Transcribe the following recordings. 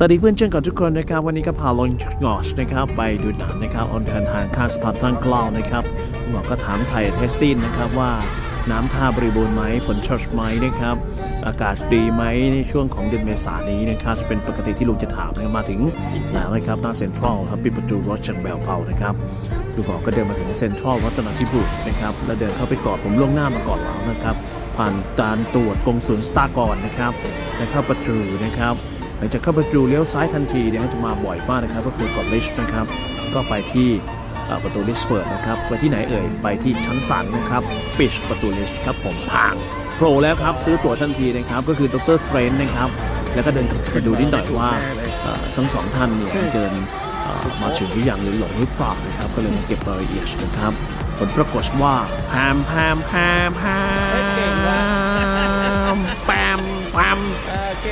สวัสดีเพื่อนเช่นกับทุกคนนะครับ วันนี้ก็พาลงงอชนะครับ ไปดูหนังนะครับออนเดินทางข้ามสะพานตั้งกล้าวนะครับหมอก็ถามไทยแท็กซี่นะครับว่าน้ำท่าบริบูรณ์ไหมฝนชดไหมนะครับ อากาศดีไหมในช่วงของเดือนเมษายนนี้นะครับจะเป็นปกติที่ลุงจะถามนะครับมาถึงแล้วนะครับหน้าเซ็นทรัลครับปิดประตูรถจากแบลเผานะครับลุงหมอก็เดินมาถึงเซ็นทรัลวัฒนาธิบุตรนะครับแล้วเดินเข้าไปกอดผมล่วงหน้ามาก่อนแล้วนะครับ ผ่านการตรวจกงสุลสตาร์กรนะครับและเข้าประตูนะครับ หลังจากเข้าประตูเลี้ยวซ้ายทันทีเนี่ยจะมาบ่อยมากนะครับ ก็คือกดลิชนะครับ ก็ไปที่ประตูลิชเปิดนะครับ ไปที่ไหนเอ่ย ไปที่ชั้นสันนะครับปิชประตูลิชครับผมห่างโผล่แล้วครับ ซื้อตั๋วทันทีนะครับ ก็คือดรเฟรนนะครับ แล้วก็เดินไปดูนิดหน่อยว่าทั้งสองท่านเนี่ยเดินมาถึงหรือยังหรือหลงหรือเปล่านะครับ ก็เลยมาเก็บรายละเอียดนะครับ ผลปรากฏว่าแพมแพมแพมแพมแปมแปม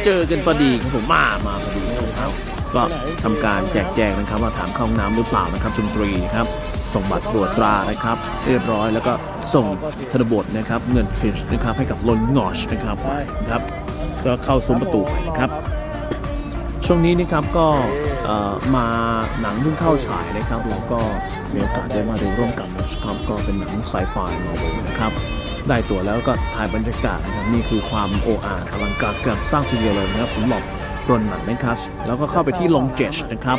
เจอกันพอดีครับผมมามาพอดีครับ ก็ทำการแจกแจงนะครับ ว่าถามเข้าห้องน้ำหรือเปล่านะครับดนตรีนะครับส่งบัตรตรวจตรานะครับ เรียบร้อยแล้วก็ส่งธนบทนะครับ เงินคิชนะครับให้กับลนงอชนะครับนะครับ ก็เข้าซุ้มประตูไปนะครับ ช่วงนี้นะครับก็มาหนังเพิ่งเข้าฉายนะครับเราก็มีโอกาสได้มาดูร่วมกันนะครับก็เป็นหนังไซไฟมาเวลนะครับ ได้ตั๋วแล้วก็ถ่ายบรรยากาศนะครับนี่คือความโออาอลังการเกินสร้างทีเดียวเลยนะครับสำหรับรนหนังนะครับแล้วก็เข้าไปที่ลงเจชนะครับ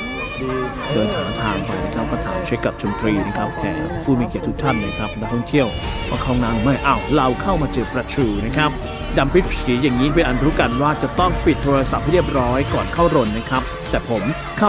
เดินหาทางไปนะครับก็ถามเช็คกับชมตรีนะครับแขกผู้มีเกียรติทุกท่านนะครับนักท่องเที่ยวว่าเข้าน้ำไม่อ้าวเราเข้ามาเจอประชูนะครับดำปิดสีอย่างนี้เป็นอันรู้กันว่าจะต้องปิดโทรศัพท์ให้เรียบร้อยก่อนเข้ารนนะครับ แต่ผมเข้า